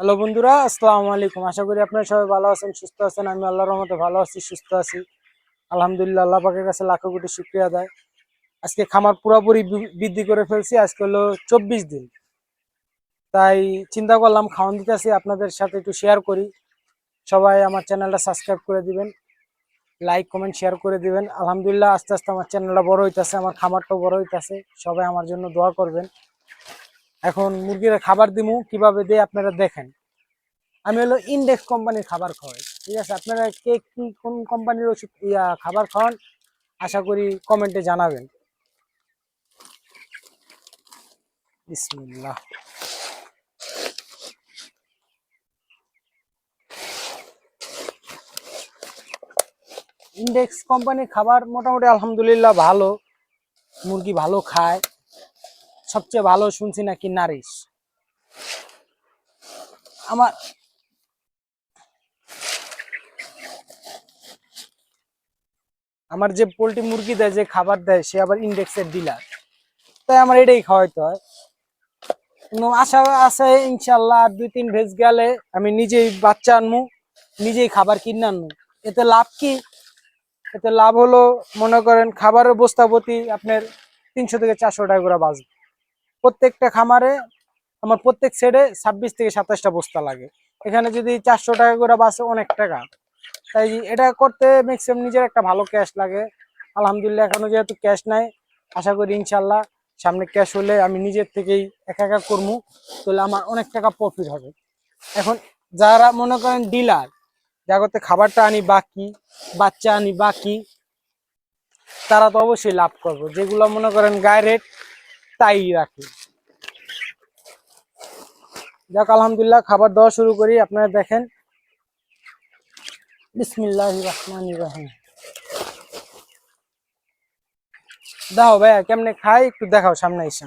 Hello বন্ধুরা, আসসালামু আলাইকুম। আশা করি আপনারা সবাই ভালো আছেন, সুস্থ আছেন। আমি আল্লাহর রহমতে ভালো আছি, সুস্থ আছি। আলহামদুলিল্লাহ, আল্লাহ পাকের কাছে লাখো কোটি শুক্রিয়া দেয় আজকে খামার পুরোপুরি বৃদ্ধি করে ফেলছি, আজকে হলো চব্বিশ দিন। তাই চিন্তা করলাম, খাওয়ান দিতেছি, আপনাদের সাথে একটু শেয়ার করি। সবাই আমার চ্যানেলটা সাবস্ক্রাইব করে দিবেন লাইক কমেন্ট শেয়ার করে দিবেন। আলহামদুলিল্লাহ, আস্তে আস্তে আমার চ্যানেলটা বড় হইতাছে, আমার খামারটাও বড় হইতাছে। সবাই আমার জন্য দোয়া করবেন। এখন মুরগির খাবার দিমু, কীভাবে দেয় আপনারা দেখেন। আমি হলো ইন্ডেক্স কোম্পানির খাবার খাওয়াই, ঠিক আছে? আপনারা কে কি, কোন কোম্পানির ওষুধ, ইয়া, খাবার খাওয়ান, আশা করি কমেন্টে জানাবেন। বিসমিল্লাহ। ইন্ডেক্স কোম্পানির খাবার মোটামুটি আলহামদুলিল্লাহ ভালো, মুরগি ভালো খায়। সবচেয়ে ভালো শুনছি নাকি নারিশ? আমার আমার যে পোলট্রি মুরগি দেয়, যে খাবার দেয়, সে আবার ইন্ডেক্সের ডিলার। তাই আমার এটাই খাওয়াইতে হয়। আশা আছে ইনশাল্লাহ দুই তিন ভেজ গেলে আমি নিজেই বাচ্চা আনমু, নিজেই খাবার কিনে আনমু। এতে লাভ কি? এতে লাভ হলো, মনে করেন, খাবারের বস্তা প্রতি আপনার তিনশো থেকে চারশো টাকা করে বাঁচবে। প্রত্যেকটা খামারে আমার প্রত্যেক সেটে ছাব্বিশ থেকে সাতাশটা বস্তা লাগে। এখানে যদি চারশো টাকা করে বাঁচে অনেক টাকা। তাই এটা করতে ম্যাক্সিমাম নিজের একটা ভালো ক্যাশ লাগে। আলহামদুলিল্লাহ এখনও যেহেতু ক্যাশ নাই, আশা করি ইনশাল্লাহ সামনে ক্যাশ হলে আমি নিজের থেকেই একা একা করব তাহলে আমার অনেক টাকা প্রফিট হবে। এখন যারা মনে করেন ডিলার জাগতে খাবারটা আনি বাকি, বাচ্চা আনি বাকি, তারা তো অবশ্যই লাভ করব। যেগুলো মনে করেন গায়ে রেট তাই রাখি। যাক, আলহামদুলিল্লাহ খাবার দেওয়া শুরু করি, আপনারা দেখেন। বিসমিল্লাহ রহমান রহিম। দাও ভাইয়া, কেমনে খাই একটু দেখাও সামনে এসে।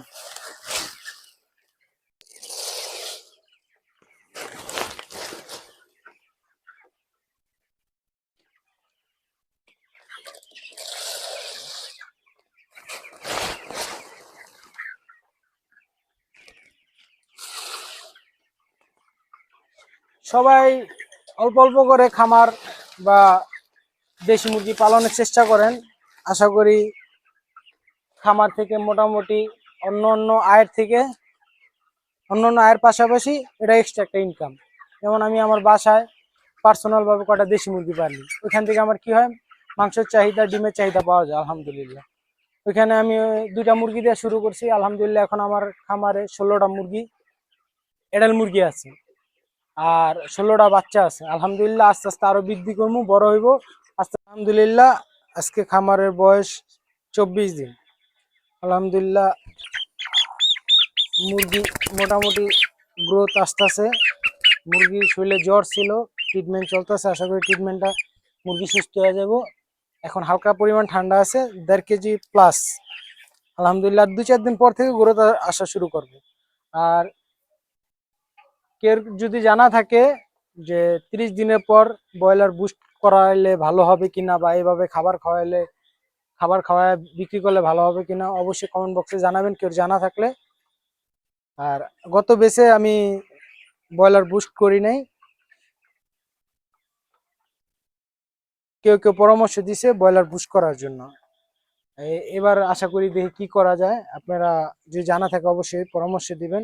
সবাই অল্প অল্প করে খামার বা দেশি মুরগি পালনের চেষ্টা করেন। আশা করি খামার থেকে মোটামুটি অন্য অন্য আয়ের থেকে অন্য অন্য আয়ের পাশাপাশি এটা এক্সট্রা একটা ইনকাম যেমন আমি আমার বাসায় পার্সোনালভাবে কটা দেশি মুরগি পালি, ওইখান থেকে আমার কি হয়? মাংসের চাহিদা, ডিমের চাহিদা পাওয়া যায়, আলহামদুলিল্লাহ। ওইখানে আমি দুইটা মুরগি দিয়ে শুরু করছি, আলহামদুলিল্লাহ এখন আমার খামারে ষোলোটা মুরগি, এডাল মুরগি আছে। আর ষোলোটা বাচ্চা আছে। আলহামদুলিল্লাহ আস্তে আস্তে আরও বৃদ্ধি করব, বড় হইব। আস্তে আলহামদুলিল্লাহ আজকে খামারের বয়স চব্বিশ দিন। আলহামদুলিল্লাহ মুরগি মোটামুটি গ্রোথ আসতেছে। মুরগির শরীরে জ্বর ছিল ট্রিটমেন্ট চলতেছে। আশা করি ট্রিটমেন্টটা মুরগি সুস্থ হয়ে যাব। এখন হালকা পরিমাণ ঠান্ডা আছে, দেড় কেজি প্লাস আলহামদুলিল্লাহ দু চার দিন পর থেকে গ্রোথ আসা শুরু করবে। আর কেউ যদি জানা থাকে যে তিরিশ দিনের পর ব্রয়লার বুস্ট করাইলে ভালো হবে কিনা বা এইভাবে খাবার খাওয়াইলে, খাবার খাওয়ায় বিক্রি করলে ভালো হবে কিনা, অবশ্যই কমেন্ট বক্সে জানাবেন, কেউ জানা থাকলে। আর গত বেসে আমি ব্রয়লার বুস্ট করি নাই। কেউ কেউ পরামর্শ দিছে ব্রয়লার বুস্ট করার জন্য। এবার আশা করি দেখি কি করা যায়। আপনারা যদি জানা থাকে অবশ্যই পরামর্শ দিবেন।